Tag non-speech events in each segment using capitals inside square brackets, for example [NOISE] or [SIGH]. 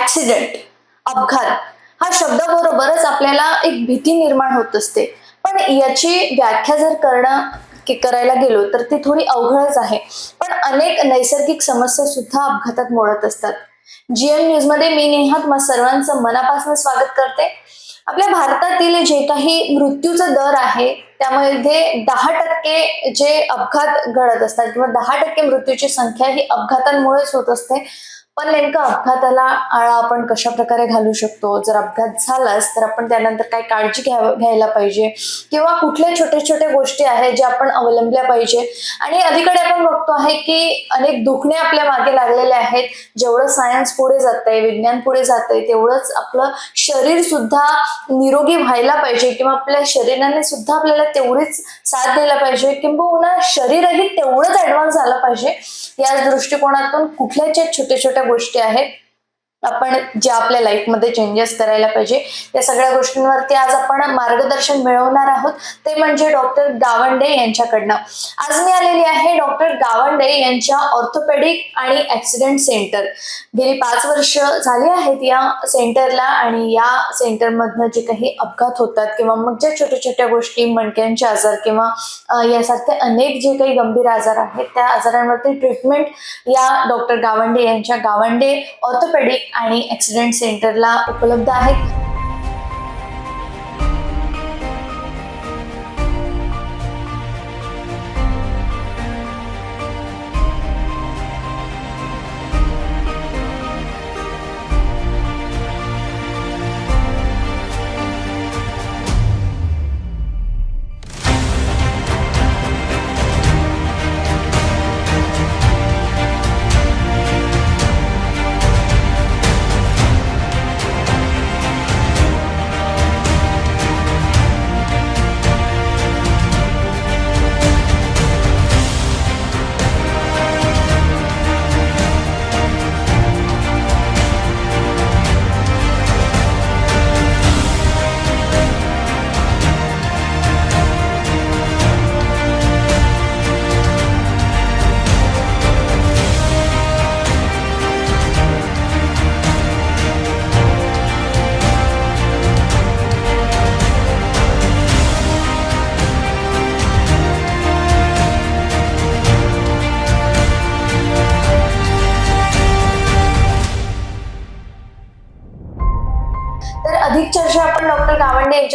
Accident अपघात हा शब्दाबरोबरच आपल्याला एक भीती निर्माण होत असते. पण याची व्याख्या जर करणं करायला गेलो तर ती थोडी अवघडच आहे. पण अनेक नैसर्गिक समस्या सुद्धा अपघातात मोडत असतात. जीएम न्यूजमध्ये मी नेहात मग सर्वांचं मनापासून स्वागत करते. आपल्या भारतातील जे काही मृत्यूचा दर आहे त्यामध्ये दहा टक्के जे अपघात घडत असतात किंवा दहा टक्के मृत्यूची संख्या ही अपघातांमुळेच होत असते. पण नेमकं अपघाताला आळा आपण कशा प्रकारे घालू शकतो? जर अपघात झालाच तर आपण त्यानंतर काय काळजी घ्या घ्यायला पाहिजे? किंवा कुठल्या छोट्या छोट्या गोष्टी आहेत ज्या आपण अवलंबल्या पाहिजे? आणि अलीकडे आपण बघतो आहे की अनेक दुखणे आपल्या मागे लागलेले आहेत. जेवढं सायन्स पुढे जातंय विज्ञान पुढे जातंय तेवढंच आपलं शरीर सुद्धा निरोगी व्हायला पाहिजे किंवा आपल्या शरीराने सुद्धा आपल्याला तेवढीच साथ द्यायला पाहिजे किंबहुना शरीरही तेवढंच ऍडव्हान्स झालं पाहिजे. याच दृष्टिकोनातून कुठल्याच्या छोट्या छोट्या गोष्टी आहेत. आपण ज्या आपल्या लाईफमध्ये चेंजेस करायला पाहिजे या सगळ्या गोष्टींवरती आज आपण मार्गदर्शन मिळवणार आहोत. ते म्हणजे डॉक्टर गावंडे यांच्याकडनं. आज मी आलेली आहे डॉक्टर गावंडे यांच्या ऑर्थोपेडिक आणि ऍक्सिडेंट सेंटर गेली पाच वर्ष झाली आहेत या सेंटरला आणि या सेंटरमधनं जे काही अपघात होतात किंवा मग ज्या छोट्या छोट्या गोष्टी मणक्यांचे आजार किंवा यासारखे अनेक जे काही गंभीर आजार आहेत त्या आजारांवरती ट्रीटमेंट या डॉक्टर गावंडे यांच्या गावंडे ऑर्थोपेडिक आणि ॲक्सिडेंट सेंटरला उपलब्ध आहेत.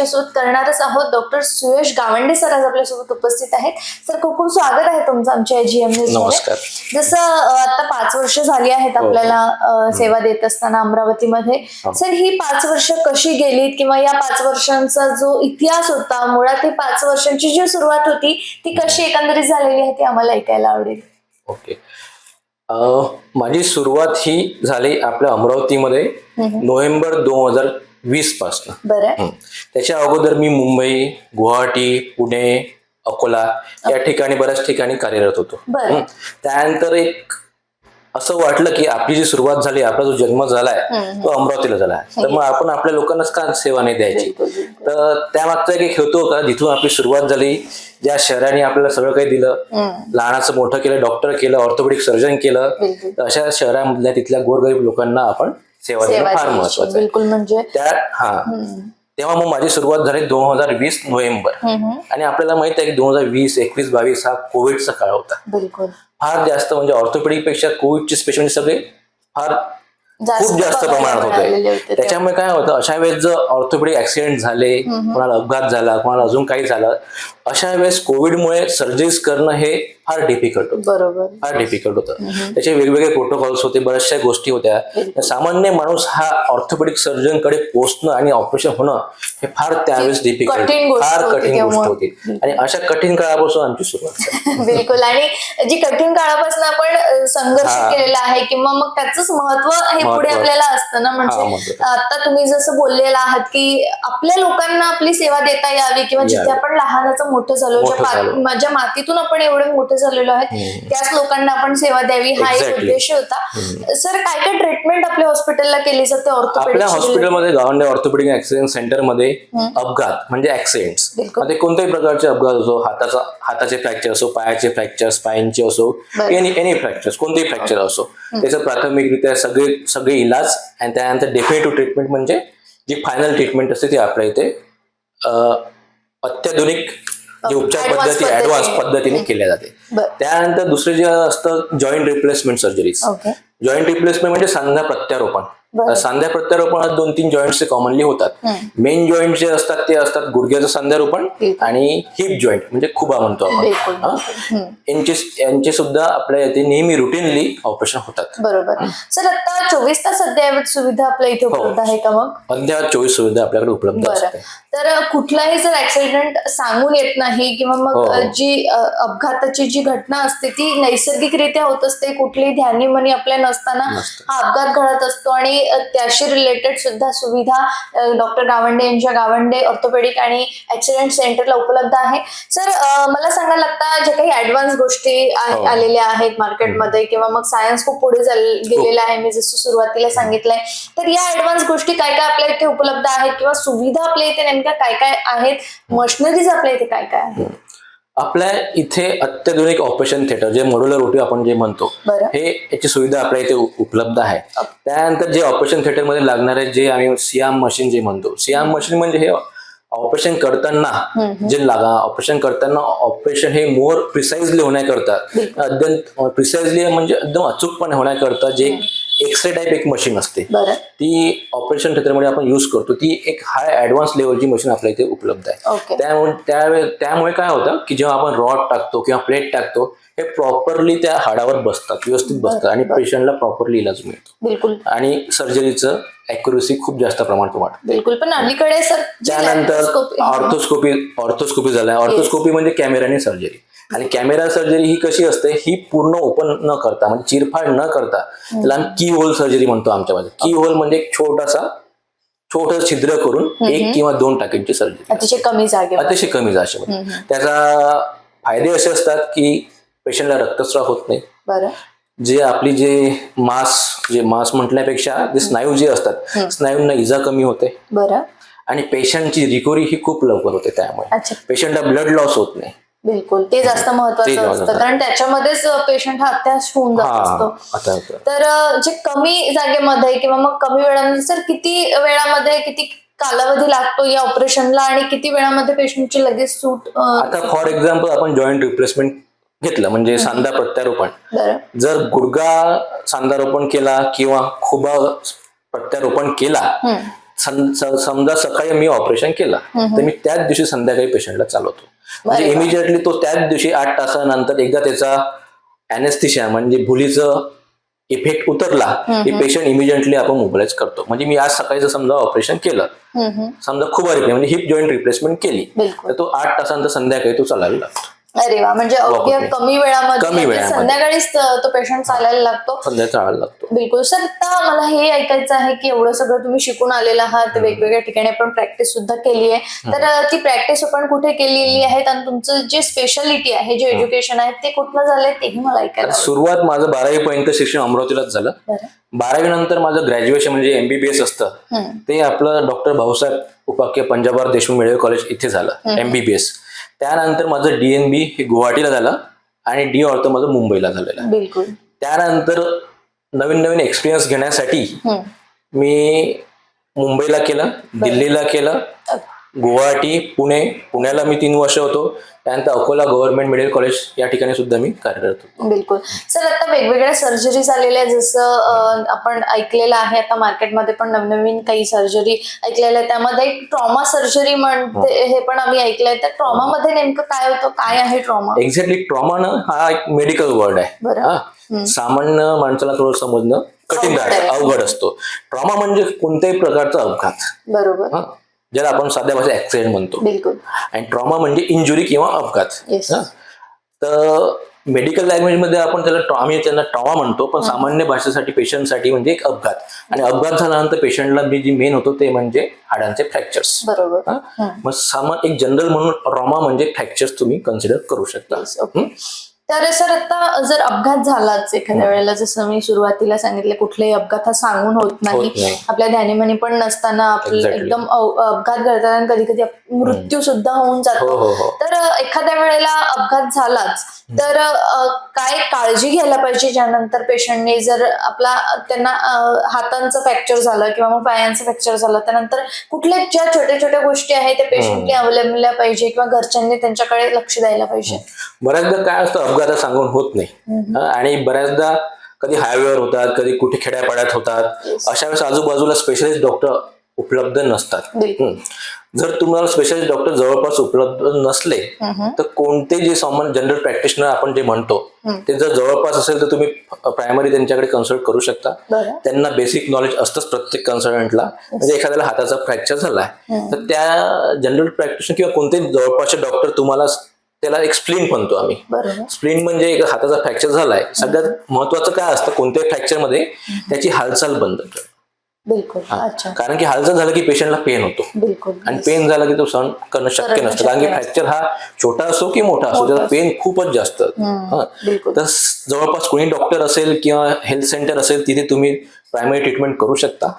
यांच्यासोबत करणारच आहोत. डॉक्टर सुयश गावंडे सर आज आपल्यासोबत उपस्थित आहेत. सर खूप खूप स्वागत आहे तुमचं आमच्या जीएम न्यूज नमस्कार. जसं आता पाच वर्ष झाली आहेत हो. आपल्याला अं, सेवा देत असताना अमरावतीमध्ये. हो. सर ही पाच वर्ष कशी गेलीत? किंवा या पाच वर्षांचा जो इतिहास होता मुळात ही पाच वर्षांची जी सुरुवात होती ती कशी एकंदरीत झालेली आहे ती आम्हाला ऐकायला आवडेल. ओके. माझी सुरुवात ही झाली आपल्या अमरावतीमध्ये नोव्हेंबर दोन हजार वीसपासून. बरं. त्याच्या अगोदर मी मुंबई गुवाहाटी पुणे अकोला या ठिकाणी बऱ्याच ठिकाणी कार्यरत होतो. त्यानंतर एक असं वाटलं की आपली जी सुरुवात झाली आपला जो जन्म झालाय तो अमरावतीला झालाय तर मग आपण आपल्या लोकांनाच का सेवा नाही द्यायची. तर त्यामागचा एक हेतू होता जिथून आपली सुरुवात झाली ज्या शहराने आपल्याला सगळं काही दिलं लहानाचं मोठं केलं डॉक्टर केलं ऑर्थोपेडिक सर्जन केलं. तर अशा शहरामधल्या तिथल्या गोरगरीब लोकांना आपण सेवा देणं फार. महत्वाचं बिलकुल म्हणजे त्या हा. तेव्हा मग माझी सुरुवात झाली दोन हजार वीस नोव्हेंबर. आणि आपल्याला माहीत आहे की दोन हजार वीस एकवीस बावीस हा कोविडचा काळ होता. बिलकुल. फार जास्त म्हणजे ऑर्थोपेडिकपेक्षा कोविडचे स्पेशल सगळे फार खूप जास्त प्रमाणात होते. त्याच्यामुळे काय होतं अशा वेळेस जर ऑर्थोपेडिक ऍक्सिडेंट झाले कोणाला अपघात झाला कोणाला अजून काही झालं अशा वेळेस कोविडमुळे सर्जरीज करणं हे फार डिफिकल्ट होतं बरोबर फार डिफिकल्ट होतं त्याचे वेगवेगळे प्रोटोकॉल्स होते बऱ्याचशा गोष्टी होत्या सामान्य माणूस हा ऑर्थोपेडिक सर्जनकडे पोहोचणं आणि ऑपरेशन होणं हे फार त्यावेळेस डिफिकल्ट फार कठीण. गोष्ट होती आणि अशा कठीण काळापासून आमची सुरुवात [LAUGHS] बिलकुल आणि जी कठीण काळापासून आपण संघर्ष. केलेला आहे किंवा मग त्याच महत्त्व हे पुढे. आपल्याला असतं ना म्हणजे. आता तुम्ही जसं बोललेला आहात की आपल्या लोकांना आपली सेवा देता यावी किंवा जिथे. आपण लहानाचं मोठं झालो ज्या मातीतून आपण एवढे मोठे झालेलो आहेत त्याच लोकांना आपण सेवा द्यावी हा एक. उद्देश होता. सर काय काय ट्रीटमेंट आपल्या हॉस्पिटलला केली जाते? आपल्या ऑर्थोपेडिक हॉस्पिटलमध्ये गावंडे ऑर्थोपेडिक ऍक्सिडेंट सेंटरमध्ये अपघात म्हणजे ऍक्सिडेंट्स बिलकुल. मध्ये कोणत्याही प्रकारचे अपघात असो हाताचा हाताचे फ्रॅक्चर असो पायाचे फ्रॅक्चर स्पाईनचे असो. एनी एनी फ्रॅक्चर कोणतेही फ्रॅक्चर असो त्याचं प्राथमिकरित्या सगळे सगळे इलाज आणि त्यानंतर डेफिनेटिव्ह ट्रीटमेंट म्हणजे जी फायनल ट्रीटमेंट असते ती आपल्या इथे अत्याधुनिक जी उपचार पद्धती ऍडव्हान्स पद्धतीने. केल्या जाते. त्यानंतर दुसरे जे असतं joint replacement surgeries joint replacement म्हणजे सांधा प्रत्यारोपण. सांध्या प्रत्यारोपणात दोन तीन जॉईंट्स कॉमनली होतात. मेन जॉईंट जे असतात ते असतात गुडघ्याचं सांध्यारोपण. आणि हिप जॉईंट म्हणजे खुबा म्हणतो. आपण. हा? यांचे यांचे सुद्धा आपल्या इथे नेहमी रुटीनली ऑपरेशन होतात. बरोबर. सर आता चोवीस तास अद्ययावत सुविधा आपल्या इथे उपलब्ध आहे का मग? अद्याप चोवीस सुविधा आपल्याकडे उपलब्ध असते तर कुठलाही जर ऍक्सिडेंट सांगून येत नाही किंवा मग हो. जी अपघाताची जी घटना असते ती नैसर्गिकरित्या होत असते कुठलीही ध्यानीमनी आपल्या नसताना नसतं. हा अपघात घडत असतो आणि त्याशी रिलेटेड सुद्धा सुविधा डॉक्टर गावंडे यांच्या गावंडे ऑर्थोपेडिक आणि ऍक्सिडेंट सेंटरला उपलब्ध आहे. सर मला सांगायला लागता जे काही ऍडव्हान्स गोष्टी हो. आलेल्या आहेत मार्केटमध्ये किंवा मग सायन्स खूप पुढे गेलेला आहे मी जसं सुरुवातीला सांगितलंय तर या ऍडव्हान्स गोष्टी काय काय आपल्या इथे उपलब्ध आहेत? किंवा सुविधा आपल्या इथे नेमक्या काय काय आहेत? मशिनरीज आपल्या इथे काय काय आहेत? आपल्या इथे अत्याधुनिक ऑपरेशन थिएटर जे मॉड्युलर ओटी आपण जे म्हणतो. हे याची सुविधा आपल्या इथे उपलब्ध आहे. त्यानंतर जे ऑपरेशन थिएटरमध्ये लागणारे जे आम्ही सियाम मशीन जे म्हणतो सियाम मशीन म्हणजे हे ऑपरेशन करताना जे लागा ऑपरेशन करताना ऑपरेशन हे मोर प्रिसाइजली होण्याकरता अत्यंत प्रिसाइजली म्हणजे एकदम अचूकपणे होण्याकरता जे एक्सरे टाईप एक मशीन असते. ती ऑपरेशन थिएटरमध्ये आपण यूज करतो. ती एक हाय ऍडव्हान्स लेवलची मशीन आपल्या इथे उपलब्ध आहे. त्यामुळे त्यावेळे त्यामुळे काय होतं की जेव्हा आपण रॉड टाकतो किंवा प्लेट टाकतो हे प्रॉपरली त्या हाडावर बसतात व्यवस्थित बसतात आणि पेशंटला प्रॉपरली इलाज मिळतो. बिलकुल. आणि सर्जरीचं अॅक्युरेसी खूप जास्त प्रमाणात वाढते. बिलकुल. पण अलीकडे सर त्यानंतर ऑर्थोस्कोपी ऑर्थोस्कोपी झालाय ऑर्थोस्कोपी म्हणजे कॅमेराने सर्जरी आणि कॅमेरा सर्जरी ही कशी असते ही पूर्ण ओपन न करता म्हणजे चिरफाड न करता त्याला आम्ही की होल सर्जरी म्हणतो आमच्यामध्ये की होल म्हणजे एक छोटासा छोटं छिद्र करून एक किंवा दोन टाक्यांची सर्जरी अतिशय कमी जागेवर. अतिशय कमी जाशेमध्ये त्याचा फायदे असे असतात की पेशंटला रक्तस्राव होत नाही. बरं. जे आपली जे मास जे मास म्हटल्यापेक्षा जे स्नायू जे असतात स्नायूंना इजा कमी होते. बरं. आणि पेशंटची रिकव्हरी ही खूप लवकर होते त्यामुळे. पेशंटला ब्लड लॉस होत नाही. बिलकुल. ते जास्त महत्वाचं असतं. कारण त्याच्यामध्येच पेशंट हा अत्यास होऊन जात असतो. तर जे कमी जागेमध्ये किंवा मग कमी वेळामध्ये सर किती वेळामध्ये किती कालावधी लागतो या ऑपरेशनला आणि किती वेळामध्ये पेशंटची लगेच सूट आता फॉर एक्झाम्पल आपण जॉईंट रिप्लेसमेंट घेतलं म्हणजे सांधा प्रत्यारोपण. जर गुडगा सांधारोपण केला किंवा खुबा प्रत्यारोपण केला समजा सकाळी मी ऑपरेशन केलं तर मी त्याच दिवशी संध्याकाळी पेशंटला चालवतो. म्हणजे. इमिजिएटली तो त्याच दिवशी आठ तासानंतर एकदा त्याचा अॅनेस्थिशिया म्हणजे भुलीचं इफेक्ट उतरला की पेशंट इमिजिएटली आपण मोबिलाइज करतो. म्हणजे मी आज सकाळी जर समजा ऑपरेशन केलं. समजा रिप्ले म्हणजे हिप जॉईंट रिप्लेसमेंट केली तर तो आठ तासानंतर संध्याकाळी तो चालायला लागतो. अरे वा म्हणजे अवघ्या ओके. कमी वेळामध्ये कमी म्हणजे वेळामध्ये. संध्याकाळीच त- पेशंट चालायला लागतो. संध्याकाळी चालायला लागतो. बिलकुल. सर आता मला हे ऐकायचं आहे की एवढं सगळं तुम्ही शिकून आलेलं आहात वेगवेगळ्या ठिकाणी आपण प्रॅक्टिस सुद्धा केली आहे. तर अ, ती प्रॅक्टिस आपण कुठे केलेली आहे आणि तुमचं जे स्पेशालिटी आहे जे एज्युकेशन आहे ते कुठलं झालंय तेही मला ऐकायला आवडेल. सुरुवात माझं बारावी पर्यंत शिक्षण अमरावतीलाच झालं. बरं. बारावी नंतर माझं ग्रॅज्युएशन म्हणजे एमबीबीएस असतं. हम्म. ते आपलं डॉक्टर भाऊसाहेब उपाख्य पंजाबराव देशमुख मेडिकल कॉलेज इथे झालं एमबीबीएस त्यानंतर माझं डीएनबी हे गुवाहाटीला झालं आणि डी ऑर्थो माझं मुंबईला झालेलं आहे. बिलकुल. त्यानंतर नवीन नवीन एक्सपिरियन्स घेण्यासाठी. मी मुंबईला केलं दिल्लीला केलं. गुवाहाटी पुणे पुण्याला मी तीन वर्ष होतो. त्यानंतर अकोला गव्हर्नमेंट मेडिकल कॉलेज या ठिकाणी सुद्धा मी कार्यरत होतो. बिलकुल. सर आता वेगवेगळ्या सर्जरी झालेल्या आहेत. जसं आपण ऐकलेलं आहे आता मार्केटमध्ये पण नवनवीन काही सर्जरी ऐकलेलं आहे त्यामध्ये एक ट्रॉमा सर्जरी म्हणते हे. पण आम्ही ऐकलंय. तर ट्रॉमामध्ये नेमकं काय होतं? काय आहे ट्रॉमा एक्झॅक्टली ट्रॉमा ना हा एक मेडिकल वर्ड आहे. बरं. हा. सामान्य माणसाला थोडं समजणं कठीण अवघड असतो. ट्रॉमा म्हणजे कोणत्याही प्रकारचा अपघात. बरोबर. हा. ज्याला आपण साध्या भाषेत ऍक्सिडेंट म्हणतो. आणि ट्रॉमा म्हणजे इंजुरी किंवा अपघात? तर मेडिकल लँग्वेजमध्ये आपण त्याला आम्ही त्यांना ट्रॉमा म्हणतो पण सामान्य भाषेसाठी पेशंटसाठी म्हणजे एक अपघात. आणि अपघात झाल्यानंतर पेशंटला मी जी मेन होतो ते म्हणजे हाडांचे फ्रॅक्चर्स बरोबर. मग सामान एक जनरल म्हणून ट्रॉमा म्हणजे फ्रॅक्चर्स तुम्ही कन्सिडर करू शकता. तर सर आता जर अपघात झालाच एखाद्या वेळेला जसं मी सुरुवातीला सांगितलं कुठलाही अपघात हा सांगून होत नाही. आपल्या ध्यानीमनी पण नसताना आपलं. एकदम अपघात घडताना कधी कधी मृत्यू सुद्धा होऊन हो जातो. हो हो तर एखाद्या वेळेला अपघात झालाच तर काय काळजी घ्यायला पाहिजे? ज्यानंतर पेशंटने जर आपला त्यांना हातांचं फ्रॅक्चर झालं किंवा मग पायांचं फ्रॅक्चर झालं त्यानंतर कुठल्या ज्या छोट्या छोट्या गोष्टी आहेत त्या पेशंटने अवलंबल्या पाहिजे किंवा घरच्यांनी त्यांच्याकडे लक्ष द्यायला पाहिजे? बऱ्याचदा काय असतं अपघात सांगून होत नाही. आणि बऱ्याचदा कधी हायवेवर होतात कधी कुठे खेड्यापाड्यात होतात. अशा वेळेस आजूबाजूला स्पेशलिस्ट डॉक्टर उपलब्ध नसतात. जर तुम्हाला स्पेशलिस्ट डॉक्टर जवळपास उपलब्ध नसले. तर कोणते जे सॉमन जनरल प्रॅक्टिशनर आपण जे म्हणतो. ते जर जवळपास असेल तर तुम्ही प्रायमरी त्यांच्याकडे कन्सल्ट करू शकता. त्यांना बेसिक नॉलेज असतंच प्रत्येक कन्सल्टंटला म्हणजे एखाद्याला हाताचा फ्रॅक्चर झालाय तर त्या जनरल प्रॅक्टिशनर किंवा कोणतेही जवळपासचे डॉक्टर तुम्हाला त्याला एक स्प्लिन म्हणतो आम्ही. स्प्लिन म्हणजे एक हाताचा फ्रॅक्चर झालाय. सगळ्यात महत्वाचं काय असतं कोणत्याही फ्रॅक्चरमध्ये त्याची हालचाल बंद. बिलकुल. अच्छा. कारण की हालचाल झालं की पेशंटला पेन होतो. बिलकुल. आणि पेन झाला की तो सहन करणं शक्य नसतं. कारण की फ्रॅक्चर हा छोटा असो की मोठा असो त्याचा पेन खूपच जास्त. हा. तर जवळपास कोणी डॉक्टर असेल किंवा हेल्थ सेंटर असेल तिथे तुम्ही प्रायमरी ट्रीटमेंट करू शकता.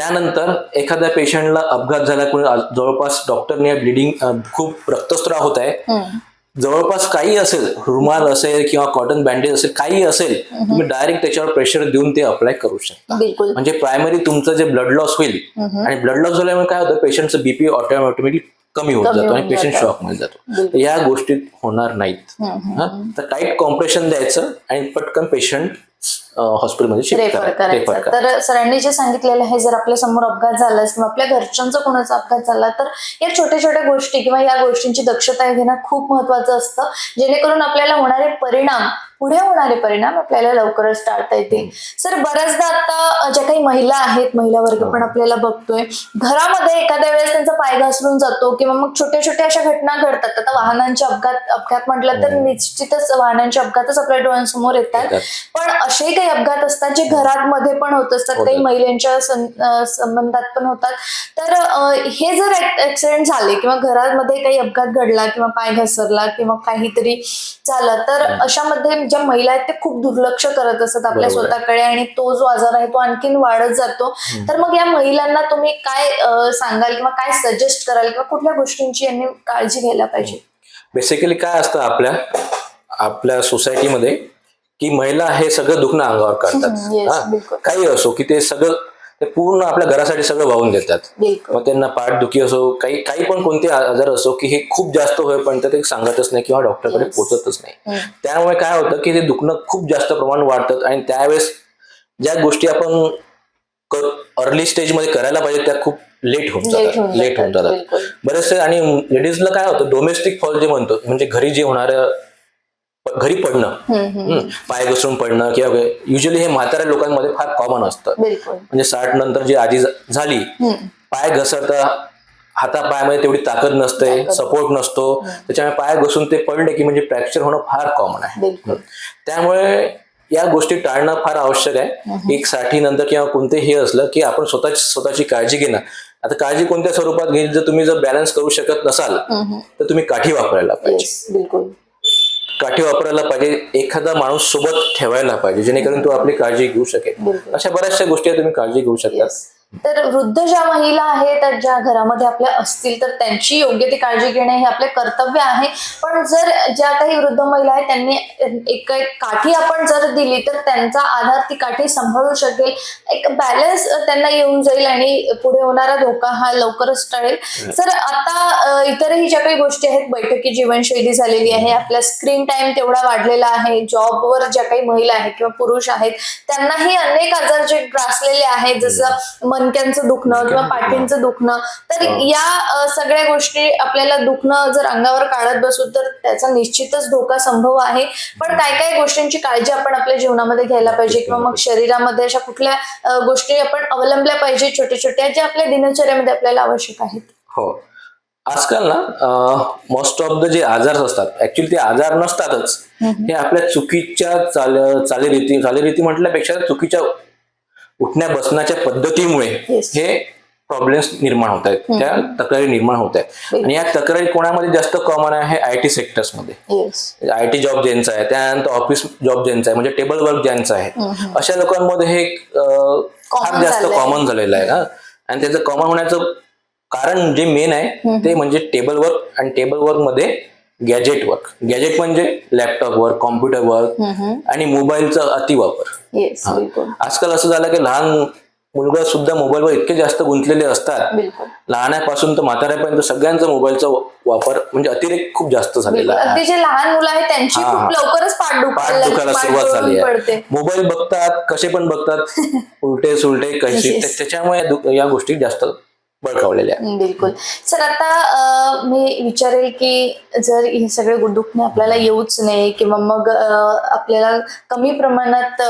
त्यानंतर एखाद्या पेशंटला अपघात झाला कोणी जवळपास डॉक्टरने ब्लिडिंग खूप रक्तस्त्राव होत आहे. जवळपास काही असेल रुमाल असेल किंवा कॉटन बँडेज असेल काही असेल तुम्ही डायरेक्ट त्याच्यावर प्रेशर देऊन ते अप्लाय करू शकता. म्हणजे प्रायमरी तुमचं जे ब्लड लॉस होईल आणि ब्लड लॉस झाल्यामुळे काय होतं पेशंटचं बीपी ऑटोमॅटिकली कमी होत जातो आणि पेशंट. शॉकमध्ये जातो. तर या गोष्टी होणार नाहीत? तर टाईट कॉम्प्रेशन द्यायचं आणि पटकन पेशंट हॉस्पिटलमध्ये शिफ्ट रेफर करायचं. करा तर सरांनी जे सांगितलेलं आहे जर आपल्यासमोर अपघात झाला किंवा आपल्या घरच्यांचा कोणाचा अपघात झाला तर या छोट्या छोट्या गोष्टी किंवा या गोष्टींची दक्षता घेणं खूप महत्वाचं असतं. जेणेकरून आपल्याला होणारे परिणाम पुढे होणारे परिणाम आपल्याला लवकरच टाळता येतील. सर बऱ्याचदा आता ज्या काही महिला आहेत महिला वर्ग पण आपल्याला बघतोय घरामध्ये एखाद्या वेळेस त्यांचा पाय घसरून जातो किंवा मग छोट्या छोट्या अशा घटना घडतात. आता वाहनांचे अपघात अपघात म्हटलं तर निश्चितच वाहनांचे अपघातच आपल्या डोळ्यांसमोर येतात. पण असेही काही अपघात असतात जे घरामध्ये पण होत असतात काही. महिलांच्या संबंधात पण होतात. तर हे जर ऍक्सिडेंट झाले किंवा घरामध्ये काही अपघात घडला किंवा पाय घसरला किंवा काहीतरी झालं तर अशामध्ये ज्या महिला आहेत ते खूप दुर्लक्ष करत असतात आपल्या. स्वतःकडे आणि तो जो आजार आहे तो आणखीन वाढत जातो. तर मग या महिलांना तुम्ही काय सांगाल किंवा काय सजेस्ट कराल किंवा कुठल्या गोष्टींची यांनी काळजी घ्यायला पाहिजे? बेसिकली काय असतं आपल्या आपल्या सोसायटीमध्ये की महिला हे सगळं दुखणं अंगावर काढतात. काही असो की ते सगळं ते पूर्ण आपल्या घरासाठी सगळं वाहून देतात मग त्यांना पाठदुखी असो काही काही पण कोणते आजार असो की हे खूप जास्त होईपर्यंत ते सांगतच नाही किंवा डॉक्टरकडे. पोहोचतच नाही. त्यामुळे काय होतं की ते दुखणं खूप जास्त प्रमाण वाढतात आणि त्यावेळेस ज्या गोष्टी आपण अर्ली स्टेजमध्ये करायला पाहिजे त्या खूप लेट होऊन जातात लेट होऊन जातात. बरेचसे आणि लेडीजला काय होतं डोमेस्टिक फॉल जे म्हणतो म्हणजे घरी जे होणारं प- घरी पडणं. हं, पाय घसरून पडणं किंवा युजली हे म्हाताऱ्या लोकांमध्ये फार कॉमन असतं. म्हणजे साठ नंतर जी आधी झाली. पाय घसरता हातापायामध्ये तेवढी ताकद नसते. सपोर्ट नसतो. त्याच्यामुळे पाय घसरून ते पडले की म्हणजे फ्रॅक्चर होणं फार कॉमन आहे. त्यामुळे या गोष्टी टाळणं फार आवश्यक आहे. एक साठी नंतर किंवा कोणतेही हे असलं की आपण स्वतःची स्वतःची काळजी घेणं. आता काळजी कोणत्या स्वरूपात घेईल? जर तुम्ही जर बॅलन्स करू शकत नसाल. तर तुम्ही काठी वापरायला पाहिजे. बिलकुल. काठी वापरायला पाहिजे एखादा माणूस सोबत ठेवायला पाहिजे जेणेकरून तो आपली काळजी घेऊ शकेल. अशा बऱ्याचशा गोष्टी तुम्ही काळजी घेऊ शकता. तर वृद्ध ज्या महिला आहेत ज्या घरामध्ये आपल्या असतील तर त्यांची योग्य ती काळजी घेणे हे आपले कर्तव्य आहे. पण जर ज्या काही वृद्ध महिला आहेत त्यांनी एक एक काठी आपण जर दिली तर त्यांचा आधार ती काठी सांभाळू शकेल. एक बॅलन्स त्यांना येऊन जाईल आणि पुढे होणारा धोका हा लवकरच टळेल. सर आता इतरही ज्या काही गोष्टी आहेत बैठकी जीवनशैली झालेली आहे आपला स्क्रीन टाइम तेवढा वाढलेला आहे जॉबवर ज्या काही महिला आहेत किंवा पुरुष आहेत त्यांनाही अनेक आजार जे ग्रासलेले आहेत जसं मणक्यांचं दुखणं किंवा पाठींचं दुखणं. तर या अ, सगळ्या गोष्टी आपल्याला दुखणं जर अंगावर काढत बसू तर त्याचा निश्चितच धोका संभव आहे. पण काय काय गोष्टींची काळजी आपण आपल्या जीवनामध्ये घ्यायला पाहिजे किंवा मग शरीरामध्ये अशा कुठल्या गोष्टी आपण अवलंबल्या पाहिजे छोट्या छोट्या ज्या आपल्या दिनचर्यामध्ये आपल्याला आवश्यक आहेत? हो. आजकाल ना मोस्ट ऑफ द जे आजार असतात ऍक्च्युली ते आजार नसतातच. हे आपल्या चुकीच्या चाल चालीरीती चालीरीती म्हटल्यापेक्षा चुकीच्या उठण्या बसण्याच्या पद्धतीमुळे. हे प्रॉब्लेम्स निर्माण होत आहेत. त्या तक्रारी निर्माण होत आहेत. आणि या तक्रारी कोणामध्ये जास्त कॉमन आहे? आय टी सेक्टर्समध्ये आय टी जॉब ज्यांचा आहे त्यानंतर ऑफिस जॉब ज्यांचा आहे म्हणजे टेबल वर्क ज्यांचं आहे. अशा लोकांमध्ये हे फार जास्त. कॉमन झालेलं आहे ना? आणि त्याचं कॉमन होण्याचं कारण जे मेन आहे ते म्हणजे टेबल वर्क आणि टेबल वर्कमध्ये गॅजेट वर्क. गॅजेट म्हणजे लॅपटॉप वर्क कॉम्प्युटर वर्क आणि मोबाईलचा अतिवापर आजकाल असं झालं की लहान मुलगा सुद्धा मोबाईलवर इतके जास्त गुंतलेले असतात. लहानापासून तर म्हाताऱ्यापर्यंत सगळ्यांचा मोबाईलचा वापर म्हणजे अतिरेक खूप जास्त झालेला आहे. जे लहान मुलं आहेत त्यांची. लवकरच पाठ दुखायला सुरुवात झाली आहे. मोबाईल बघतात कसे पण बघतात. [LAUGHS] उलटे सुलटे कसे. त्याच्यामुळे या गोष्टी जास्त बळकावलेल्या आहेत. बिलकुल. सर आता मी विचारेल की जर हे सगळे दुखणे आपल्याला येऊच नाही किंवा मग आपल्याला कमी प्रमाणात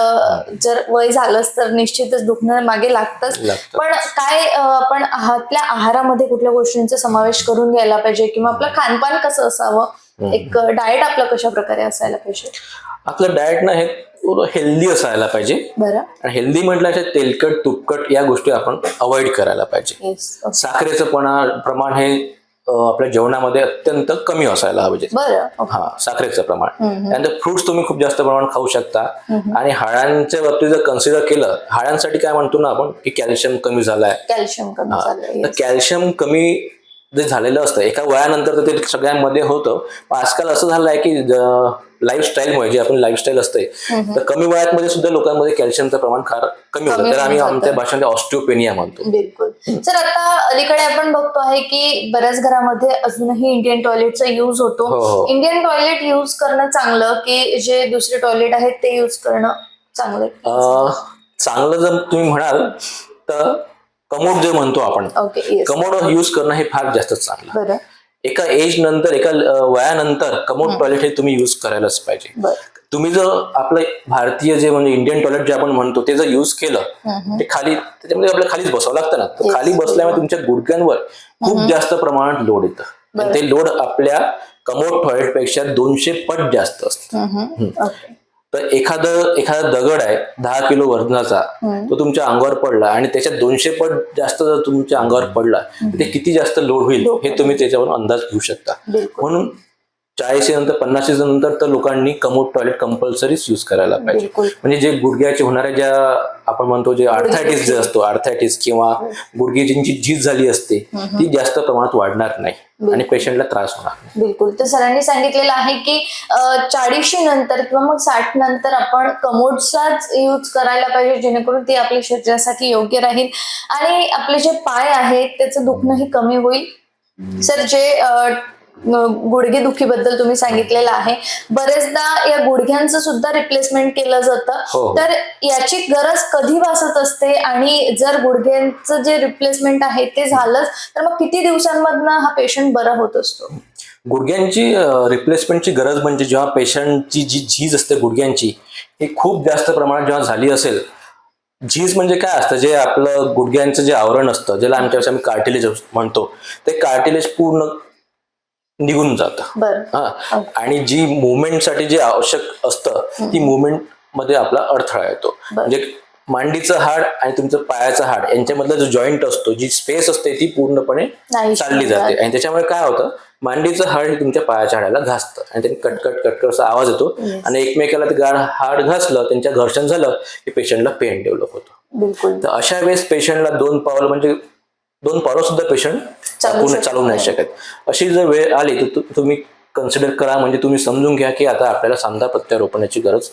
जर वय झालंच तर निश्चितच दुखणं मागे लागतंच. लागतं. पण काय आपण आपल्या आहारामध्ये कुठल्या गोष्टींचा समावेश करून घ्यायला पाहिजे किंवा आपलं खानपान कसं असावं? एक डाएट आपलं कशा प्रकारे असायला पाहिजे? आपलं डाएट ना हे हेल्दी असायला पाहिजे. बरं. आणि हेल्दी म्हटलं तर तेलकट तुपकट या गोष्टी आपण अवॉइड करायला पाहिजे. साखरेचं पणा- प्रमाण हे आपल्या जेवणामध्ये अत्यंत कमी असायला बरं ओके. हा साखरेचं प्रमाण. त्यानंतर फ्रुट्स तुम्ही खूप जास्त प्रमाणात खाऊ शकता. आणि हाडांच्या बाबतीत जर कन्सिडर केलं हाडांसाठी काय म्हणतो ना आपण की कॅल्शियम कमी झालाय. कॅल्शियम कमी कॅल्शियम कमी जे झालेलं असतं एका वयानंतर तर ते सगळ्यांमध्ये होतं. पण आजकाल असं झालं आहे की लाईफस्टाईलमुळे जे आपण लाईफस्टाईल असते तर कमी वयामध्ये सुद्धा लोकांमध्ये कॅल्शियमचं प्रमाण फार कमी होतं. तर आम्ही आमच्या भाषेमध्ये ऑस्टिओपेनिया म्हणतो. बिलकुल. सर आता अलीकडे आपण बघतो आहे की बऱ्याच घरामध्ये अजूनही इंडियन टॉयलेटचा युज होतो. इंडियन टॉयलेट युज करणं चांगलं की जे दुसरे टॉयलेट आहेत ते युज करणं चांगलं? चांगलं जर तुम्ही म्हणाल तर कमोड जे म्हणतो आपण कमोड यूज करणं हे फार जास्त चांगलं. एका एज नंतर एका वयानंतर कमोड टॉयलेट हे तुम्ही यूज करायलाच पाहिजे. तुम्ही जर आपलं भारतीय जे म्हणजे इंडियन टॉयलेट जे आपण म्हणतो ते जर युज केलं ते खाली त्याच्यामध्ये आपल्याला खालीच बसावं लागतं ना. तर. खाली बसल्यामुळे तुमच्या गुडघ्यांवर खूप जास्त प्रमाणात लोड येतं. ते लोड आपल्या कमोड टॉयलेटपेक्षा दोनशे पट जास्त असतं. तर एखादं एखादा दगड आहे दहा किलो वजनाचा तो तुमच्या अंगावर पडला आणि त्याच्यात दोनशे पट जास्त जर तुमच्या अंगावर पडला तर ते किती जास्त लोड होईल हे तुम्ही त्याच्यावरून अंदाज घेऊ शकता. म्हणून चाळीशी नंतर पन्नाशी नंतर तर लोकांनी कमोड टॉयलेट कंपल्सरीच यूज करायला पाहिजे. म्हणजे जे गुडघ्याचे होणाऱ्या ज्या आपण म्हणतो जे आर्थायटिस जे असतो आर्थायटिस किंवा गुडघ्याची जी झीज झाली असते ती जास्त प्रमाणात वाढणार नाही. आणि पेशंटला त्रास होणार. बिलकुल. तर सरांनी सांगितलेलं आहे की चाळीशी नंतर किंवा मग साठ नंतर आपण कमोडचाच यूज करायला पाहिजे जेणेकरून ते आपल्या शरीरासाठी योग्य राहील. आणि आपले जे पाय आहेत त्याचं दुखणंही कमी होईल. सर जे अं, गुडघे दुखीबद्दल तुम्ही सांगितलेलं आहे. बरेचदा या गुडघ्यांचं सुद्धा रिप्लेसमेंट केलं जातं. हो. तर याची गरज कधी भासत असते? आणि जर गुडघ्यांचं जे रिप्लेसमेंट आहे ते झालंच तर मग किती दिवसांमधनं हा पेशंट बरा होत असतो? गुडघ्यांची रिप्लेसमेंटची गरज म्हणजे जेव्हा पेशंटची जी झीज असते गुडघ्यांची ही खूप जास्त प्रमाणात जेव्हा झाली असेल झीज म्हणजे काय असतं? जे आपलं गुडघ्यांचं जे आवरण असतं ज्याला आमच्या आम्ही कार्टिलेज म्हणतो ते कार्टिलेज पूर्ण निघून जातं. हा. आणि जी मुवमेंटसाठी जे आवश्यक असतं ती मुवमेंटमध्ये आपला अडथळा येतो. म्हणजे मांडीचं हाड आणि तुमचं पायाचं हाड यांच्यामधला जो जॉईंट असतो जी स्पेस असते ती पूर्णपणे चालली जाते. आणि त्याच्यामुळे काय होतं मांडीचं हाड हे तुमच्या पायाच्या हाडाला घासतं. आणि त्यांनी कटकट कटकट असा आवाज येतो. आणि एकमेकाला ते गाड हाड घासलं त्यांच्या घर्षण झालं की पेशंटला पेन डेव्हलप होतो. बिलकुल. तर अशा वेळेस पेशंटला दोन पावलं म्हणजे दोन पावलं सुद्धा पेशंट चालू पूर्ण शकत चालू नाही शकत. अशी जर वेळ आली तर तुम्ही कन्सिडर करा म्हणजे तुम्ही समजून घ्या की आता आपल्याला सांधा प्रत्यारोपणाची गरज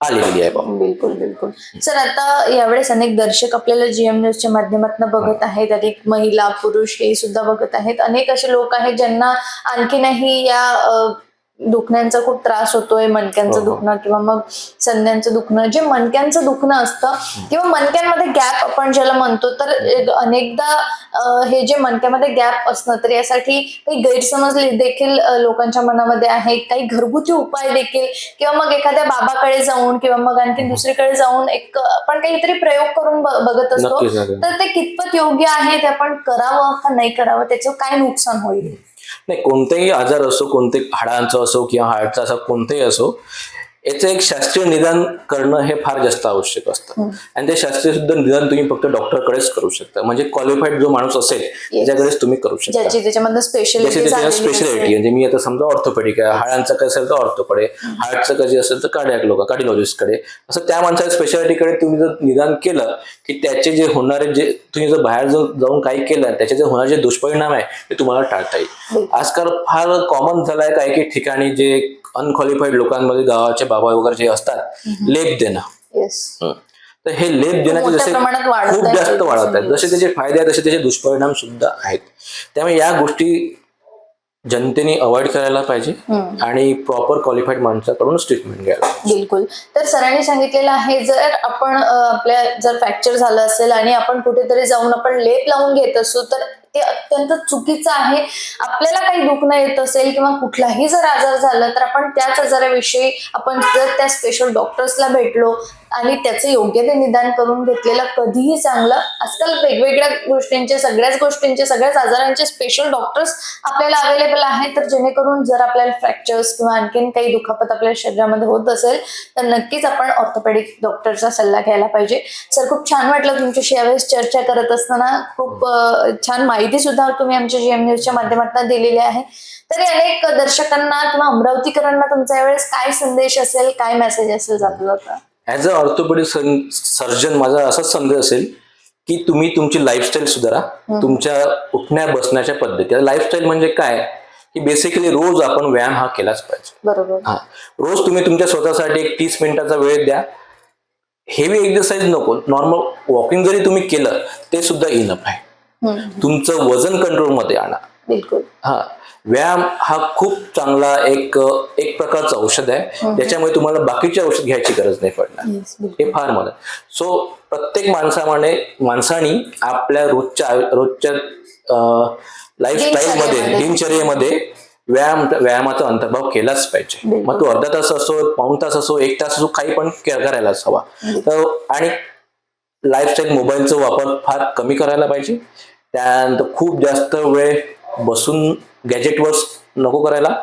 आलेली आहे बिलकुल बिलकुल. सर आता यावेळेस अनेक दर्शक आपल्याला जीएम न्यूजच्या माध्यमातून बघत आहेत. अनेक महिला पुरुष हे सुद्धा बघत आहेत. अनेक असे लोक आहेत ज्यांना आणखीनही या दुखण्यांचा खूप त्रास होतोय मणक्यांचं हो, हो. दुखणं किंवा मग संध्यांचं दुखणं जे मणक्यांचं दुखणं असतं किंवा मणक्यांमध्ये गॅप आपण ज्याला म्हणतो तर अनेकदा हे जे मणक्यामध्ये गॅप असणं तर यासाठी काही गैरसमज देखील लोकांच्या मनामध्ये आहेत काही घरगुती उपाय देखील किंवा मग एखाद्या बाबाकडे जाऊन किंवा मग आणखी दुसरीकडे जाऊन एक आपण काहीतरी प्रयोग करून बघत असतो. तर ते कितपत योग्य आहे ते आपण करावं का नाही करावं त्याचं काय नुकसान होईल नाही कोणतेही आजार असो कोणते हाडांचा असो किंवा हार्टचा असो कोणतेही असो याचं एक शास्त्रीय निदान करणं हे फार जास्त आवश्यक असतं. आणि ते शास्त्रीय सुद्धा निदान तुम्ही फक्त डॉक्टरकडेच करू शकता. म्हणजे क्वालिफाईड जो माणूस असेल त्याच्याकडेच तुम्ही करू शकता. स्पेशलिटी म्हणजे मी आता समजा ऑर्थोपेडिक आहे. हाडांचं काय असेल तर ऑर्थोकडे हार्टचं कधी असेल तर कार्डियाक लोक कार्डिओलॉजिस्टकडे असं त्या माणसाच्या स्पेशालिटीकडे तुम्ही जर निदान केलं की त्याचे जे होणारे जे तुम्ही जर बाहेर जर जाऊन काही केलं त्याचे जे होणारे जे दुष्परिणाम आहे ते तुम्हाला टाळता येईल. आजकाल फार कॉमन झालाय काही काही ठिकाणी जे अनक्वालिफाईड लोकांमध्ये गावाचे बाबा वगैरे जे असतात लेप देणं हं. तर हे लेप देण्याचे जसे खूप. जास्त वाढत आहेत जसे त्याचे फायदे आहेत तसे त्याचे दुष्परिणाम सुद्धा आहेत त्यामुळे या गोष्टी जनतेने अवॉइड करायला पाहिजे आणि प्रॉपर क्वालिफाईड माणसाकडूनच ट्रीटमेंट घ्यायला. बिलकुल तर सरांनी सांगितलेलं आहे जर आपण आपल्या जर फ्रॅक्चर झालं असेल आणि आपण कुठेतरी जाऊन आपण लेप लावून घेत असू तर ते अत्यंत चुकीचं आहे. आपल्याला काही दुखणं येत असेल किंवा कुठलाही जर आजार झाला तर आपण त्याच आजाराविषयी आपण जर त्या स्पेशल डॉक्टर्सला भेटलो आणि त्याचं योग्य ते निदान करून घेतलेलं कधीही चांगलं आजकाल वेगवेगळ्या गोष्टींचे सगळ्याच गोष्टींचे सगळ्याच आजारांचे स्पेशल डॉक्टर्स आपल्याला अवेलेबल आहेत. तर जेणेकरून जर आपल्याला फ्रॅक्चर्स किंवा आणखीन काही दुखापत आपल्या शरीरामध्ये होत असेल तर नक्कीच आपण ऑर्थोपेडिक डॉक्टरचा सल्ला घ्यायला पाहिजे. सर खूप छान वाटलं तुमच्याशी यावेळेस चर्चा करत असताना. खूप छान माहिती सुद्धा तुम्ही आमच्या जीएम न्यूजच्या माध्यमातून दिलेली आहे. तरी अनेक दर्शकांना किंवा अमरावतीकरांना तुमचा यावेळेस काय संदेश असेल काय मेसेज असेल होता ऍज अ ऑर्थोपेडिक सर्जन माझा असाच संदेश असेल की तुम्ही तुमची लाईफस्टाईल सुधारा. तुमच्या उठण्या बसण्याच्या पद्धती. लाईफस्टाईल म्हणजे काय? की बेसिकली रोज आपण व्यायाम हा केलाच पाहिजे. बरोबर. हा. रोज तुम्ही तुमच्या स्वतःसाठी एक तीस मिनिटाचा वेळ द्या. हेवी एक्सरसाइज नको. नॉर्मल वॉकिंग जरी तुम्ही केलं ते सुद्धा इनफ आहे. तुमचं वजन कंट्रोलमध्ये आणा. बिलकुल. हा व्यायाम हा खूप चांगला एक एक प्रकारचं औषध आहे. त्याच्यामुळे तुम्हाला बाकीचे औषध घ्यायची गरज नाही पडणार. हे फार मदत. सो प्रत्येक माणसामध्ये माणसानी आपल्या रोजच्या रोजच्या लाईफस्टाईल मध्ये दिनचर्येमध्ये. व्यायाम व्यायामाचा अंतर्भाव केलाच पाहिजे. मग तो अर्धा तास असो पाऊण तास असो एक तास असो काही पण करायलाच हवा. तर आणि लाईफस्टाईल मोबाईलचा वापर फार कमी करायला पाहिजे. त्यानंतर खूप जास्त वेळ बसून गॅजेटवर नको करायला.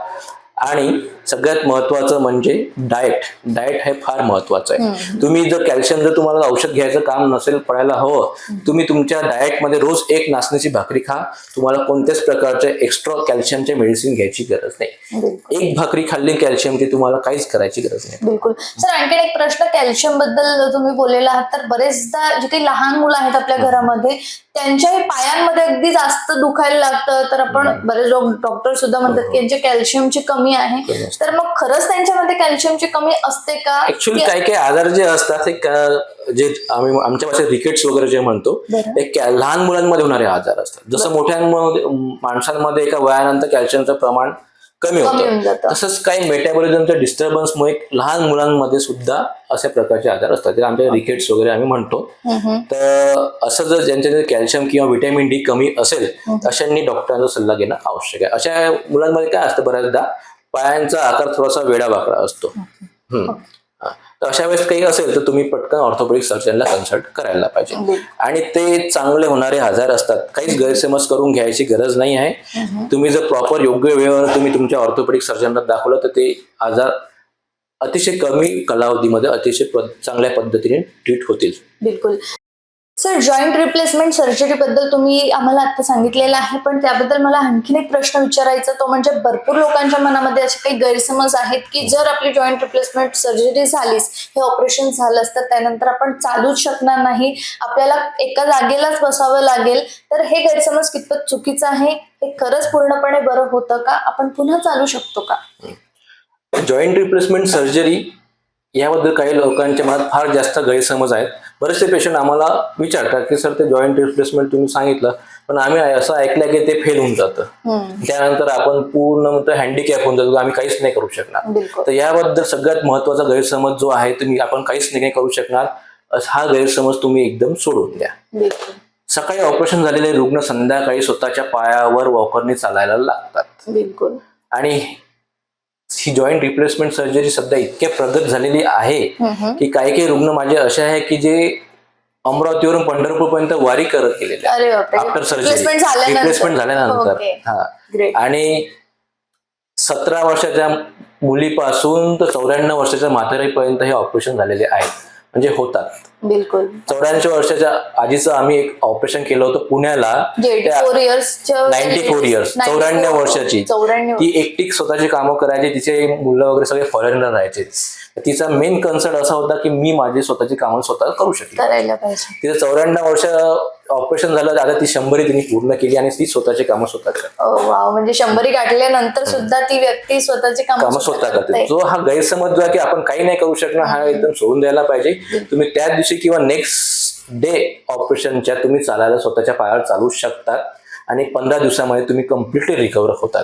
आणि सगळ्यात महत्वाचं म्हणजे डाएट डाएट हे फार महत्वाचं आहे. तुम्ही जर कॅल्शियम जर तुम्हाला औषध घ्यायचं काम नसेल पडायला हवं तुम्ही तुमच्या डाएटमध्ये रोज एक नाचणीची भाकरी खा. तुम्हाला कोणत्याच प्रकारचे एक्स्ट्रा कॅल्शियमचे मेडिसिन घ्यायची गरज नाही. एक भाकरी खाल्ली कॅल्शियमची तुम्हाला काहीच करायची गरज नाही. बिलकुल. सर आणखीन एक प्रश्न कॅल्शियमबद्दल तुम्ही बोललेला आहात तर बरेचदा जे काही लहान मुलं आहेत आपल्या घरामध्ये त्यांच्याही पायांमध्ये अगदी जास्त दुखायला लागतं. तर आपण बरेच डॉक्टर सुद्धा म्हणतात की यांच्या कॅल्शियमची कमी कमी असते. तर मग खरंच त्यांच्यामध्ये कॅल्शियमची कमी असते का? ऍक्च्युली काही काही आजार जे असतात ते जे आम्ही आमच्या भाषेत रिकेट्स वगैरे जे म्हणतो. ते लहान मुलांमध्ये होणारे आजार असतात. जसं मोठ्यांमध्ये माणसांमध्ये एका वयानंतर कॅल्शियमचं प्रमाण कमी होतं. तसंच काही मेटाबॉलिझमच्या डिस्टर्बन्समुळे लहान मुलांमध्ये सुद्धा अशा प्रकारचे आजार असतात. आमच्या रिकेट्स वगैरे आम्ही म्हणतो. तर असं जर ज्यांच्या कॅल्शियम किंवा व्हिटॅमिन डी कमी असेल अशांनी डॉक्टरांचा सल्ला घेणं आवश्यक आहे. अशा मुलांमध्ये काय असतं बऱ्याचदा पायांचा आकार थोडासा वेडा वाकडा असतो. तर अशा वेळेस काही असेल तर तुम्ही पटकन ऑर्थोपेडिक सर्जनला कन्सल्ट करायला पाहिजे. आणि ते चांगले होणारे आजार असतात. काहीच गैरसमज करून घ्यायची गरज नाही आहे. तुम्ही जर प्रॉपर योग्य वेळेवर तुम्ही तुमच्या ऑर्थोपेडिक सर्जनला दाखवलं तर ते आजार अतिशय कमी कालावधीमध्ये अतिशय चांगल्या पद्धतीने ट्रीट होतील. बिलकुल. सर जॉईंट रिप्लेसमेंट सर्जरी बद्दल तुम्ही आम्हाला आता सांगितलेलं आहे पण त्याबद्दल मला आणखीन एक प्रश्न विचारायचा तो म्हणजे भरपूर लोकांच्या मनामध्ये असे काही गैरसमज आहेत की जर आपली जॉईंट रिप्लेसमेंट सर्जरी झालीच हे ऑपरेशन झालंच तर त्यानंतर आपण चालूच शकणार नाही आपल्याला एका जागेलाच बसावं लागेल तर हे गैरसमज कितपत चुकीचं आहे? हे खरंच पूर्णपणे बरं होतं का? आपण पुन्हा चालू शकतो का? जॉईंट रिप्लेसमेंट सर्जरी याबद्दल काही लोकांच्या मनात फार जास्त गैरसमज आहेत. बरेचसे पेशंट आम्हाला विचारतात की सर ते जॉईंट रिप्लेसमेंट तुम्ही सांगितलं पण आम्ही असं ऐकलं की ते फेल होऊन जातं. त्यानंतर आपण पूर्ण हँडिकॅप होऊन जातो आम्ही काहीच नाही करू शकणार. तर याबद्दल सगळ्यात महत्त्वाचा गैरसमज जो आहे तुम्ही आपण काहीच नाही करू शकणार. हा गैरसमज तुम्ही एकदम सोडून द्या. सकाळी ऑपरेशन झालेले रुग्ण संध्याकाळी स्वतःच्या पायावर वॉकरने चालायला लागतात. बिलकुल. आणि ही जॉईंट रिप्लेसमेंट सर्जरी सध्या इतक्या प्रगत झालेली आहे की काही काही रुग्ण माझे असे आहे की जे अमरावतीवरून पंढरपूर पर्यंत वारी करत गेलेले आफ्टर सर्जरी रिप्लेसमेंट झाल्यानंतर. हा. आणि सतरा वर्षाच्या मुलीपासून तर चौऱ्याण्णव वर्षाच्या म्हातारीपर्यंत हे ऑपरेशन झालेले आहेत. म्हणजे होतात. बिलकुल. चौऱ्याऐंशी वर्षाच्या आधीचं आम्ही एक ऑपरेशन केलं होतं पुण्याला. फोर नाईन्टी फोर इयर्स चौऱ्याण्णव वर्षाची. चौऱ्याण्णव. ती एकटी स्वतःची कामं करायची तिचे मुलं वगैरे सगळे फॉरेनर राहायचे. तिचा मेन कन्सर्न असा होता की मी माझी स्वतःची कामं स्वतः करू शकते तिचं चौऱ्याण्णव वर्ष ऑपरेशन झालं आता ती शंभरी तिने पूर्ण केली आणि ती स्वतःची कामं स्वतः करते. म्हणजे शंभरी गाठल्यानंतर सुद्धा ती व्यक्ती स्वतःची कामं कामं स्वतः करते. जो हा गैरसमज जो आहे की आपण काही नाही करू शकणार हा एकदम सोडून द्यायला पाहिजे. तुम्ही त्याच दिवशी किंवा नेक्स्ट डे ऑपरेशनच्या तुम्ही चालायला स्वतःच्या पायावर चालू शकतात आणि पंधरा दिवसामध्ये तुम्ही कम्प्लिटली रिकवर होतात.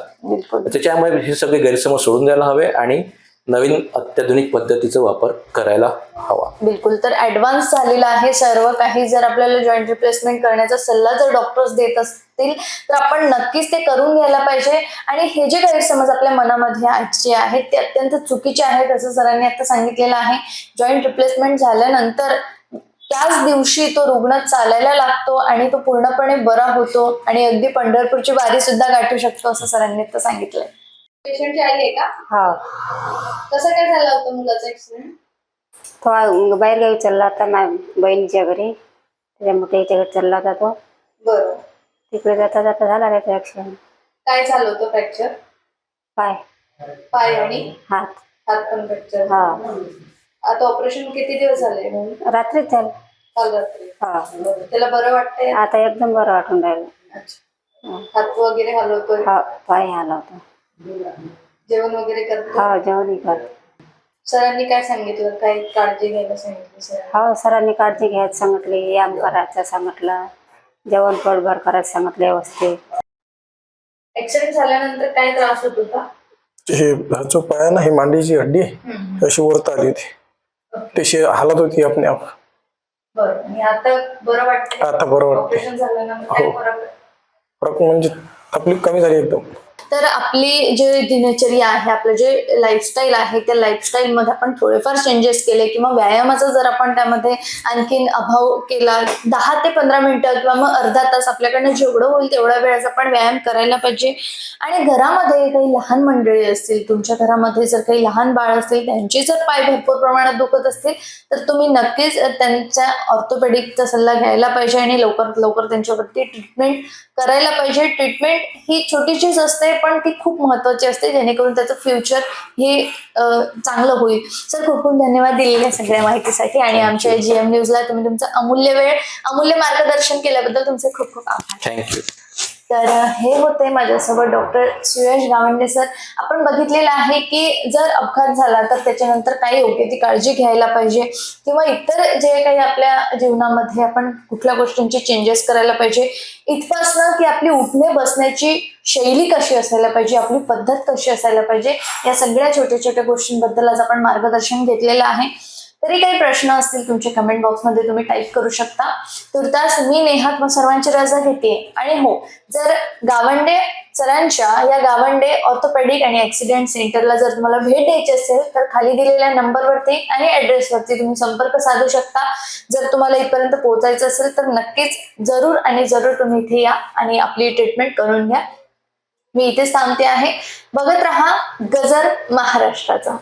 त्याच्यामुळे हे सगळे गैरसमज सोडून द्यायला हवे आणि नवीन अत्याधुनिक पद्धतीचा वापर करायला हवा. बिलकुल. तर ऍडव्हान्स झालेला आहे सर्व काही. जर आपल्याला जॉईंट रिप्लेसमेंट करण्याचा सल्ला जर डॉक्टर्स देत असतील तर आपण नक्कीच ते करून घ्यायला पाहिजे. आणि हे जे गैरसमज आपल्या मनामध्ये जे आहेत ते अत्यंत चुकीचे आहेत असं सरांनी आता सांगितलेलं आहे. जॉईंट रिप्लेसमेंट झाल्यानंतर त्याच दिवशी तो रुग्ण चालायला लागतो आणि तो पूर्णपणे बरा होतो आणि अगदी पंढरपूरची वारी सुद्धा गाठू शकतो असं सरांनी आता सांगितलंय. पेशंटची आई आहे का? हा. कसं काय झालं होतं मुलाचा ऍक्सिडेंट तो बाहेरगावी चालला होता माझ्या बहिणीच्या घरी. त्याच्यामुळे त्याच्या घरी चालला होता तो. बरं. तिकडे जाता जाता झाला त्याचा ऍक्सिडेंट काय झालं होतं फ्रॅक्चर पाय. पाय आणि? हात. हात पण फ्रॅक्चर हा. आता ऑपरेशन किती दिवस झाले? रात्रीच झालं. काल रात्री. हा. बरं. त्याला बरं वाटतंय? आता एकदम बरं वाटून राहिलं. अच्छा. हात वगैरे हलवतोय? हा पाय आला होता जेवण वगैरे करतो? हा जेवण करत. सरांनी काय सांगितलं? काय काळजी घ्यायला सांगितलं सर हा सरांनी काळजी घ्यायचं सांगितली. व्यायाम करायचं सांगितलं. जेवण पोटभर करायचं सांगितलं व्यवस्थित. ऍक्सिडेंट झाल्यानंतर काय त्रास होत होता? हे हा जो पाय आहे ना ही मांडीची हड्डी आहे, अशी वरत आली होती. तशी हालत होती आपण आप आता बरं वाटतंय. आता बरं वाटतं हो. फरक म्हणजे तकलीफ कमी झाली एकदम. तर आपली जे दिनचर्या आहे आपलं जे लाईफस्टाईल आहे त्या लाईफस्टाईल मध्ये आपण थोडेफार चेंजेस केले किंवा व्यायामाचा जर आपण त्यामध्ये आणखीन अभाव केला दहा ते पंधरा मिनिटं किंवा मग अर्धा तास आपल्याकडनं जेवढं होईल तेवढ्या वेळेस आपण व्यायाम करायला पाहिजे. आणि घरामध्ये काही लहान मंडळी असतील तुमच्या घरामध्ये जर काही लहान बाळ असतील त्यांचे जर पाय भरपूर प्रमाणात दुखत असतील तर तुम्ही नक्कीच त्यांच्या ऑर्थोपेडिकचा सल्ला घ्यायला पाहिजे आणि लवकरात लवकर त्यांच्यावरती ट्रीटमेंट करायला पाहिजे. ट्रीटमेंट ही छोटीशीच असते पण ती खूप महत्वाची असते जेणेकरून त्याचं फ्युचर हे चांगलं होईल. सर खूप खूप धन्यवाद दिलेल्या सगळ्या माहितीसाठी आणि आमच्या जी एम न्यूजला तुम्ही तुमचं अमूल्य वेळ अमूल्य मार्गदर्शन केल्याबद्दल तुमचे खूप खूप आभार. थँक्यू तर हे होते माझ्यासोबत डॉक्टर सुयश गावंडे सर. आपण बघितलेलं आहे की जर अपघात झाला तर त्याच्यानंतर काय योग्य ती काळजी घ्यायला पाहिजे किंवा इतर जे काही आपल्या जीवनामध्ये आपण कुठल्या गोष्टींचे चेंजेस करायला पाहिजे इथपासनं की आपली उठणे बसण्याची शैली कशी असायला पाहिजे आपली पद्धत कशी असायला पाहिजे या सगळ्या छोट्या छोट्या गोष्टींबद्दल आज आपण मार्गदर्शन घेतलेलं आहे. तरी काही प्रश्न असतील तुमच्या कमेंट बॉक्समध्ये तुम्ही टाईप करू शकता. तुर्तास मी नेहात मग सर्वांची रजा घेते. आणि हो जर गावंडे सरांच्या या गावंडे ऑर्थोपेडिक आणि ऍक्सिडेंट सेंटरला जर तुम्हाला भेट द्यायची असेल तर खाली दिलेल्या नंबरवरती आणि ऍड्रेसवरती तुम्ही संपर्क साधू शकता. जर तुम्हाला इथपर्यंत पोहोचायचं असेल तर नक्कीच जरूर आणि जरूर तुम्ही इथे या आणि आपली ट्रीटमेंट करून घ्या. मी इथेच थांबते आहे. बघत रहा गजर महाराष्ट्राचा.